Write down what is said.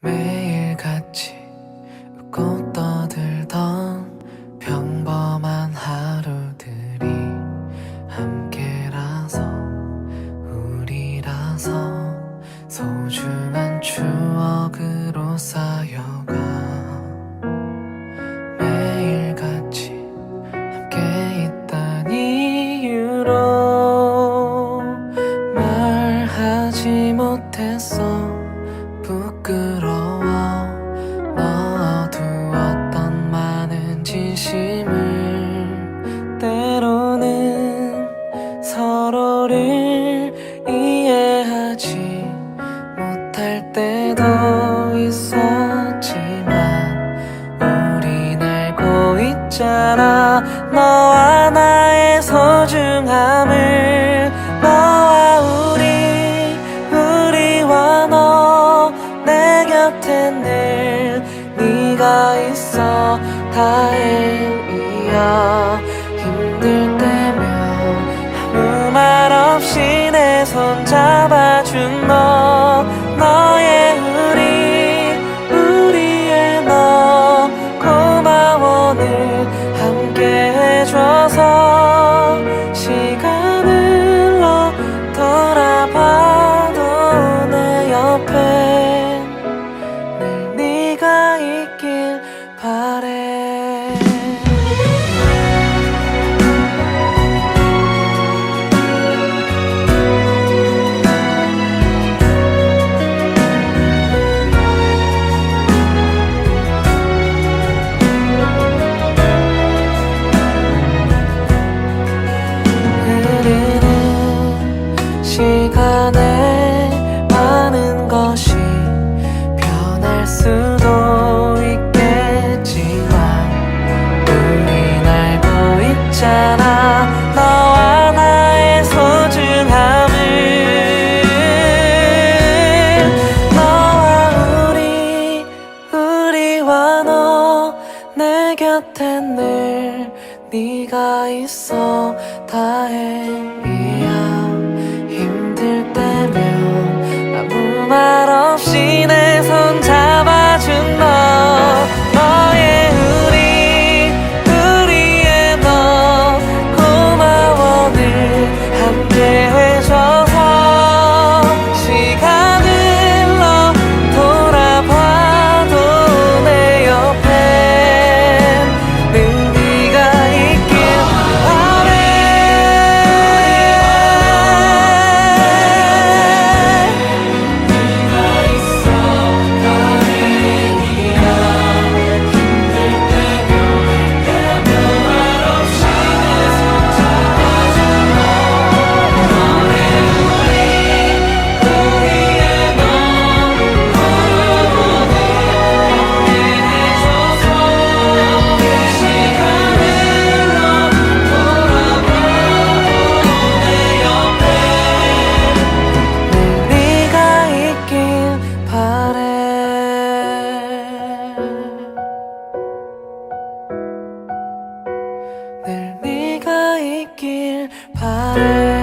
매일같이 웃고 떠들던 평범한 하루들이 함께라서 우리라서 소중한 추억으로 쌓여가. 매일같이 함께 있던 이유로 말하지 못했어 때로는 서로를 이해하지 못할 때도 있었지만 우린 알고 있잖아. 너와 나의 소중함을 너와 우리 우리와 너 내 곁에 늘 네가 있어. 다행 곁에 늘 네가 있어 다행 empire.